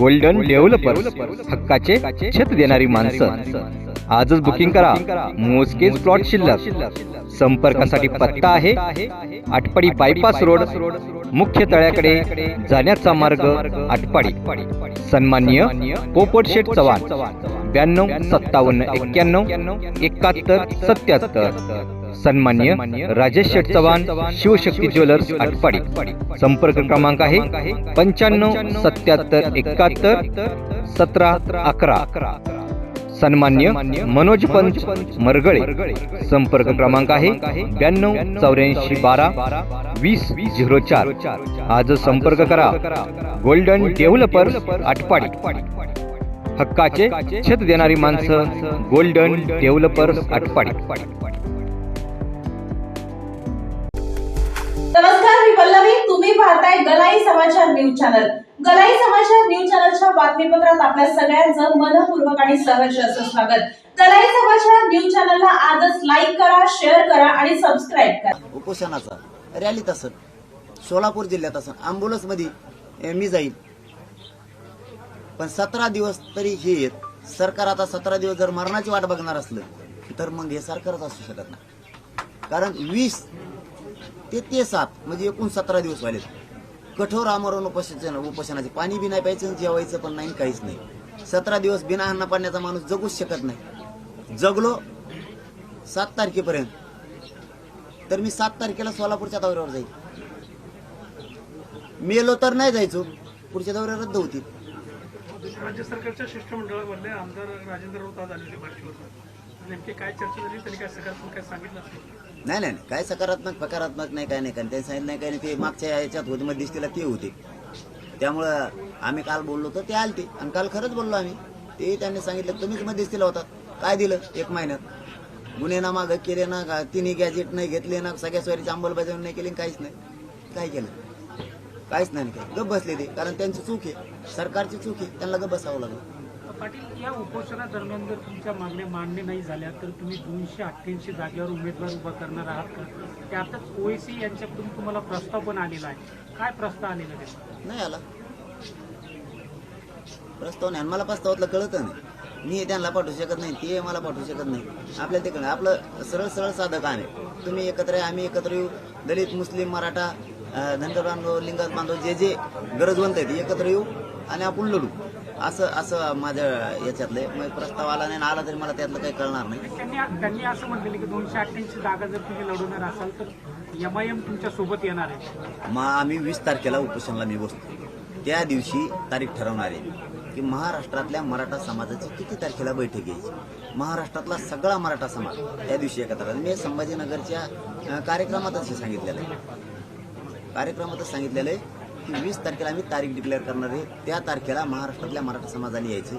Golden developers हक्काचे छत देणारी माणसं. आजच बुकिंग करा. मोजकेच प्लॉट शिल्लक. संपर्कासाठी पत्ता आहे. आटपाडी बायपास रोड मुख्य तळ्याकडे जाण्याचा मार्ग आटपाडी. सन्माननीय पोपट शेठ चव्हाण. ब्याण्णव सत्तावन्न एक्क्याण्णव एकाहत्तर सत्याहत्तर. सन्मान्य राजेश शेठ चव्हाण शिवशक्ती ज्वेलर्स आटपाडी. संपर्क क्रमांक आहे पंच्याण्णव सत्याहत्तर एकाहत्तर सतरा अकरा. सन्मान्य मनोज पंच मरगळे. संपर्क क्रमांक आहे ब्याण्णव चौऱ्याऐंशी बारा वीस झिरो चार. आज संपर्क करा. Golden developer Atpadi. हक्काचे छत देणारी माणसं गोल्डन डेव्हलपर्स आटपाडी. नमस्कार मी पल्लवी. तुम्ही पाहताय गलाई समाचार न्यूज चॅनल. गलाई समाचार न्यूज चॅनलच्या बातमीपत्रात आपल्या सगळ्यांचं मनपूर्वक आणि सहर्ष असं स्वागत. गलाई समाचार न्यूज चॅनलला आजच लाईक करा शेअर करा आणि सबस्क्राईब करा. उपोषणाचा रॅलीत असत सोलापूर जिल्ह्यात असत अं, मी जाईल पण सतरा दिवस तरी हे सरकार आता सतरा दिवस जर मरणाची वाट बघणार असलं तर मग हे सरकारच असू शकत नाही. कारण वीस ते ते सात म्हणजे एकूण सतरा दिवस व्हायलेत. कठोर आमरण उपोषण उपोषणाचे पाणी बी नाही प्यायचं जेवायचं पण नाही काहीच नाही. सतरा दिवस बिना अन्न पाण्याचा माणूस जगूच शकत नाही. जगलो सात तारखेपर्यंत. तर मी सात तारखेला सोलापूरच्या दौऱ्यावर जाईल. मेलो तर नाही जायचो. पुढच्या दौऱ्या रद्द होतील. राज्य सरकारच्या शिष्टमंडळामधले आमदार राजेंद्र राऊत आज आलेले बार्शीवर नेमकी काय चर्चा झाली? त्यांनी काय सकारात्मक काय सांगितलं असेल? नाही नाही काय सकारात्मक सकारात्मक नाही काय नाही. काय ते सांगितलं नाही काय नाही. ते मागच्या याच्यात होते दिसतीला ते होते. त्यामुळं आम्ही काल बोललो तर ते आलते. आणि काल खरंच बोललो आम्ही. ते त्यांनी सांगितलं तुम्हीच मग दिसतीला होतात. काय दिलं? एक महिन्यात. गुन्हे ना मागं केले ना का तिन्ही गॅजेट नाही घेतले ना सगळ्या स्वारीची अंमलबजावणी नाही केली काहीच नाही. काय केलं? काहीच नाही काय गप बसले ते. कारण त्यांची चूक आहे. सरकारची चूक आहे. त्यांना गप बसावं लागलं. पाटील या उपोषणादरम्यान जर तुमच्या मागण्या मान्य नाही झाल्या तर तुम्ही दोनशे अठ्ठ्याऐंशी जागेवर उमेदवार उभा करणार आहात का? त्यातच ओएसी यांच्याकडून तुम्हाला प्रस्ताव पण आलेला आहे. काय प्रस्ताव आलेला आहे नाही आला. प्रस्ताव नाही. आणि मला प्रस्तावातलं कळत नाही. मी त्यांना पाठवू शकत नाही. ते मला पाठवू शकत नाही. आपल्याला ते कळलं. आपलं सरळ सरळ साधं काम आहे. तुम्ही एकत्र आहे आम्ही एकत्र येऊ. दलित मुस्लिम मराठा धनगर बांधव लिंगायत बांधव जे जे गरजवंत आहेत एकत्र येऊ आणि आपण लढू. असं असं माझ्या याच्यातलं. आहे. मग प्रस्ताव आला नाही आला तरी मला त्यातलं काही कळणार नाही. त्यांनी असं म्हटलेलं की दोनशे अठ्ठ्याऐंशी जागा जर तुम्ही लढवणार असाल तर एम आय एम तुमच्यासोबत येणार आहे. मग आम्ही वीस तारखेला उपोषणाला मी बसतो. त्या दिवशी तारीख ठरवणार आहे की महाराष्ट्रातल्या मराठा समाजाची किती तारखेला बैठक घ्यायची? महाराष्ट्रातला सगळा मराठा समाज त्या दिवशी एकत्र. मी संभाजीनगरच्या अं, कार्यक्रमातच हे सांगितलेलं आहे. कार्यक्रमातच सांगितलेलं आहे की वीस तारखेला आम्ही तारीख डिक्लेअर करणार आहे. त्या तारखेला महाराष्ट्रातल्या मराठा समाजाने यायचं.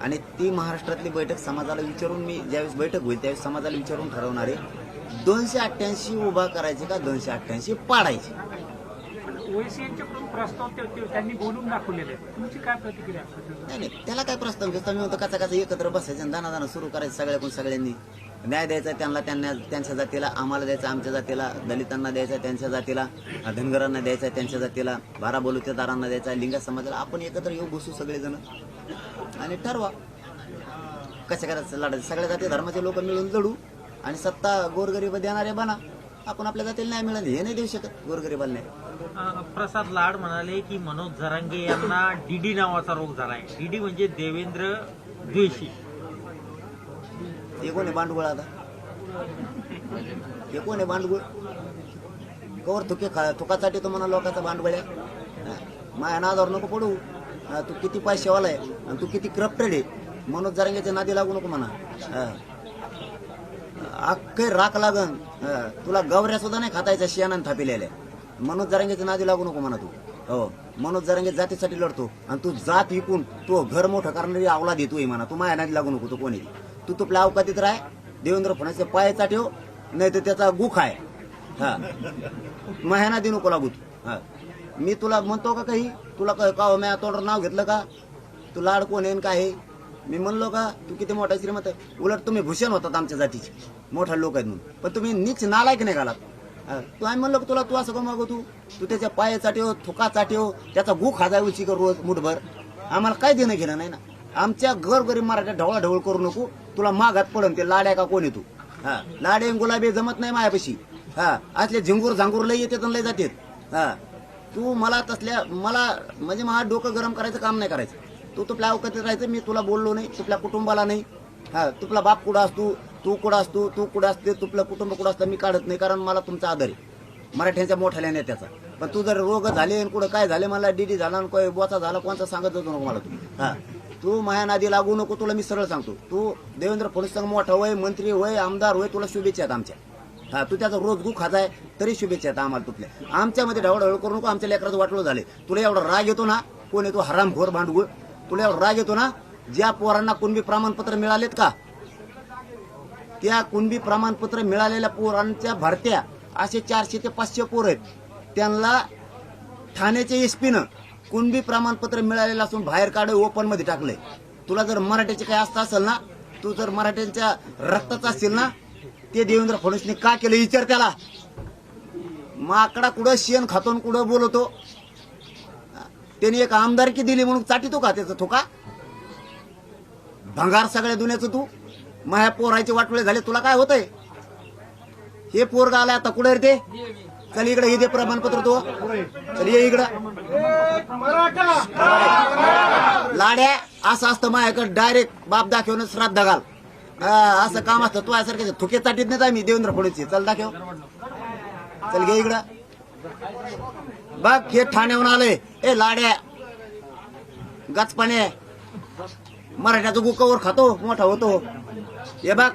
आणि ती महाराष्ट्रातली बैठक समाजाला विचारून मी ज्यावेळेस बैठक होईल त्यावेळेस समाजाला विचारून ठरवणार आहे दोनशे अठ्ठ्याऐंशी उभा करायचे का दोनशे अठ्ठ्याऐंशी पाडायचे. नाही नाही त्याला काय प्रस्ताव? घेतो मी म्हणतो कसा कसा एकत्र बसायचं दाना दाना सुरू करायचं सगळ्याकडून सगळ्यांनी. न्याय द्यायचा त्यांना त्यांना त्यांच्या जातीला आम्हाला द्यायचा आमच्या जातीला दलितांना द्यायचा त्यांच्या जातीला धनगरांना द्यायचा त्यांच्या जातीला बारा बलुतेदारांना द्यायचा लिंगा समाजाला. आपण एकत्र येऊ बसू सगळेजण. आणि ठरवा. कशा करायचं लढायचं सगळ्या जाती धर्माचे लोक मिळून लढू आणि सत्ता गोरगरीब देणारे बना. आपण आपल्या जातीला न्याय मिळाले हे नाही देऊ शकत गोरगरीबाला नाही प्रसाद लाड म्हणाले की मनोज झरांगे यांना डीडी नावाचा रोग झालाय. डीडी म्हणजे देवेंद्र द्वेषी हे कोण आहे भांडवळ आता। हे कोण आहे भांडवळ कवर तुके खा तुकासाठी तो म्हणा लोकांचा भांडवळ आहे. हा. माया नादावर नको पडू. हा, तू किती पैसेवाला आहे आणि तू किती करप्टेड आहे. मनोज जरांगेच्या नादी लागू नको म्हणा. अख्खे राख लागन. हा. तुला गवऱ्या सुद्धा नाही खातायच्या शियानं थापिलेल्या. मनोज जरांगेच्या नादी लागू नको म्हणा तू. हो. मनोज जरांगे जातीसाठी लढतो. आणि तू जात विकून तो घर मोठं करणारी आवला देतोय म्हणा. तू माया नादी लागू नको. तू कोणी? तू तुपल्या अवकातीत राह. देवेंद्र फडणवीसच्या पायाचा ठेव नाही तर त्याचा गुख आहे. हा. महिना देऊ नको लागू तू हा. मी तुला म्हणतो का काही? तुला का म्या तोंडावर नाव घेतलं का? तू लाड कोण आहे काय मी म्हणलो का? तू किती मोठा श्रीमंत आहे? उलट तुम्ही भूषण होतात आमच्या जातीचे. मोठा लोक आहेत म्हणून. पण तुम्ही नीच नालायक नाही घालात. तू आम्ही म्हणलो तुला तू असं का तू? तू त्याच्या पाय चाट्यो थुका चाट्यो त्याचा गु खाजा उची कर रोज मुठभर. आम्हाला काय देणं घेणं नाही ना? आमच्या घर गरीब मराठ्या करू नको. तुला मागात पडन ते लाड्या का कोण तू? हा लाडे आणि गुलाबी जमत नाही मायापाशी. हा असले झिंगूर झांगूर लय येते लय जाते हा तू मला तसल्या मला म्हणजे मला डोकं गरम करायचं काम नाही करायचं. तू तुपल्या अवकाशात राहायचं मी तुला बोललो नाही तुपल्या कुटुंबाला नाही. हा तुपला बाप कुठं असतो तू कुठं असतो तू कुठं असते तुपलं कुटुंब कुठं असतं मी काढत नाही कारण मला तुमचा आदर आहे. मराठ्यांच्या मोठ्याल्या नेत्याचा पण तू जर रोग झाले आणि कुठं काय झाले मला डीडी झाला आणि बोचा झाला कोणता सांगत जातो नको मला तू. हा. तू माया नादी लागू नको तुला मी सरळ सांगतो. तू देवेंद्र फडणवीस मोठा होय मंत्री होय आमदार होय तुला शुभेच्छा आहेत आमच्या. हा तू त्याचा रोज गु खाताय तरी शुभेच्छा आहेत आम्हाला तुटल्या. आमच्यामध्ये ढवळढवळ करू नको आमच्या लेकराचं वाटलं झाले तुला एवढा राग येतो ना कोण येतो हरामखोर भांडगुळ. तुला एवढा राग येतो ना ज्या पोरांना कुणबी प्रमाणपत्र मिळालेत का? त्या कुणबी प्रमाणपत्र मिळालेल्या पोरांच्या भरत्या असे चारशे ते पाचशे पोर आहेत. त्यांना ठाण्याच्या एसपीनं कुणबी प्रमाणपत्र मिळालेलं असून बाहेर काढ ओपनमध्ये टाकलंय. तुला जर मराठ्याचे काय आस्था असेल ना तू जर मराठ्यांच्या रक्ताचा असेल ना ते देवेंद्र फडणवीसने का केलं? विचार त्याला. माकडा कुठं शेण खातून कुठं बोलवतो त्याने एक आमदारकी दिली म्हणून चाटितो का त्याचा थोका? भंगार सगळ्या दुन्याचं तू? माया पोरायचे वाटोळे झाले तुला काय होतंय? हे पोरगा आला आता कुठे रे ते? चल इकडे हे दे प्रमाणपत्र तो. चल ये इकडं. लाड्या असं असतं माझ्याकडे डायरेक्ट बाप दाखवून श्राद्ध घाल. असं काम असतं तू यासारखे थुके चाटीत नाही आम्ही देवेंद्र फडणवीस चल दाखव. चल घे इकडं. बघ हे ठाण्याहून आलंय. ए लाड्या. गचपाने. मराठ्याचं गुकावर खातो मोठा होतो. हे बघ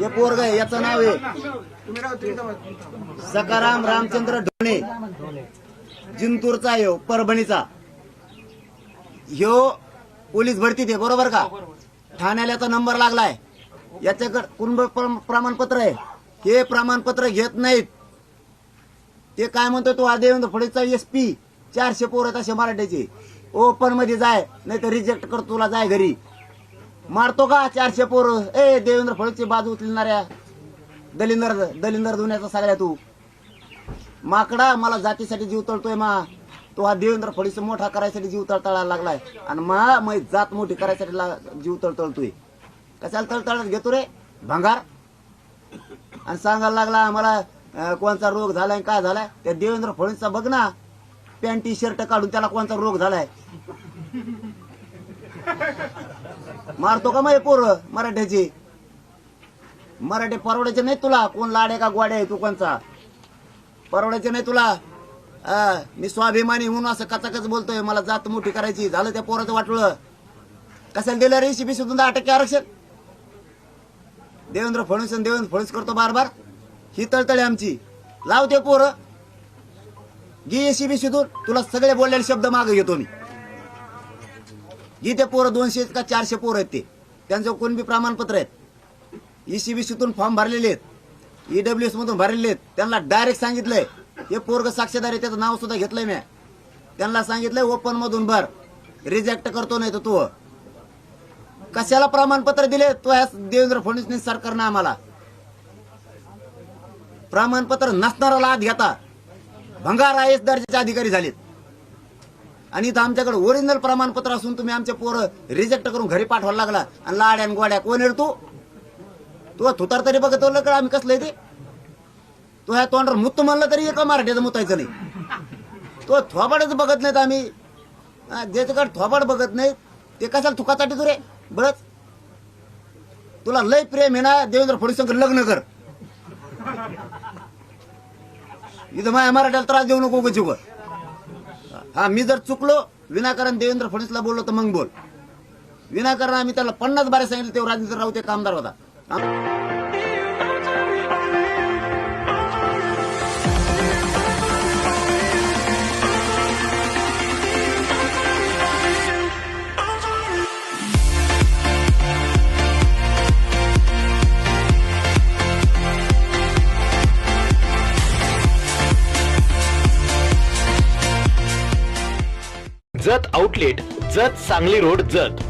हे पोरग आहे याचं नाव आहे. सकाराम रामचंद्र ढोणे जिंतूरचा ह्यो परभणीचा. ह्यो पोलीस भरतीत आहे बरोबर का? ठाण्याला याचा नंबर लागलाय. याच्याकडे प्रम- प्रमाणपत्र आहे? हे प्रमाणपत्र घेत नाहीत. ते काय म्हणतो तो हा देवेंद्र फडणवीसचा एस पी चारशे पोर आहेत असे मराठ्याचे ओपनमध्ये जाय नाही तर रिजेक्ट कर तुला जाय घरी. मारतो का चारशे पोर? ए देवेंद्र फडणवीसची बाजू उचलणाऱ्या. दलिंदर दलिंदर धुण्याचा सगळ्या तू. माकडा मला जातीसाठी जीव तळतोय मा. तो हा देवेंद्र फडणवीस मोठा करायसाठी जीव तळतळायला लागलाय. आणि मा मै जात मोठी करायसाठी ला- जीव तळतळतोय कशाला तळतळत घेतो रे? भंगार. आणि सांगायला लागला आम्हाला कोणचा रोग झालाय आणि काय झालाय? त्या देवेंद्र फडणवीसचा बघ ना. पॅन्ट टी शर्ट काढून त्याला कोणता रोग झालाय. मारतो का मग पोर पोरं मराठ्याची? मराठी परवडायचे नाही तुला. कोण लाडे का गोड्या आहे तू कोणचा? परवडायचे नाही तुला. हा, मी स्वाभिमानी म्हणून असं कचाकच बोलतोय. मला जात मोठी करायची. झालं त्या पोराचं वाटलं कशाला दिलं रे शिबी सुद्धा दहा टक्के आरक्षण? देवेंद्र फडणवीस देवेंद्र फडणवीस करतो बार बार ही तळतळे आमची. लाव ते पोरं. गी शिबी शिदून तुला सगळे बोललेले शब्द मागे घेतो मी. गी ते पोरं. दोनशे का चारशे पोरं आहेत ते. त्यांचं कोण बी प्रमाणपत्र आहेत? ईसीबीसीतून फॉर्म भरलेले आहेत. ईडब्ल्यू एस मधून भरलेले त्यांना डायरेक्ट सांगितलंय. हे पोरग साक्षीदार आहे त्याचं नाव सुद्धा घेतलंय मी. त्यांना सांगितलंय ओपन मधून भर. रिजेक्ट करतो नाही तर तू. कशाला प्रमाणपत्र दिले? तो ह्या देवेंद्र फडणवीस सरकारनं आम्हाला. प्रमाणपत्र नसणारा आत घेता. भंगार आय एस दर्जाचे अधिकारी झालेत. आणि इथं आमच्याकडे ओरिजिनल प्रमाणपत्र असून तुम्ही आमचे पोरं रिजेक्ट करून घरी पाठवायला लागला. आणि लाड्या आणि गोड्या कोण आहे तू? तुला थुतार तरी बघत का आम्ही कसलं आहे ते. तो ह्या तोंडावर मुत्त म्हणलं तरी एका मराठीचं मुतायचं नाही. तो थोबाडच बघत नाहीत आम्ही. ज्याचं ज्याच्याकडे थोबाड बघत नाही ते कशाला थुकासाठी तुरे रे? तुला लय प्रेम आहे ना देवेंद्र फडणवीस लग्न कर. इथं माझ्या मराठ्याला त्रास देऊ नको उगाच हा मी जर चुकलो विनाकारण देवेंद्र फडणवीसला बोललो तर मग बोल. विनाकारण आम्ही त्याला पन्नास बारे सांगितलं तेव्हा राजेंद्र राऊत ते कामदार होता. Jat outlet Jat Sangli road Jat.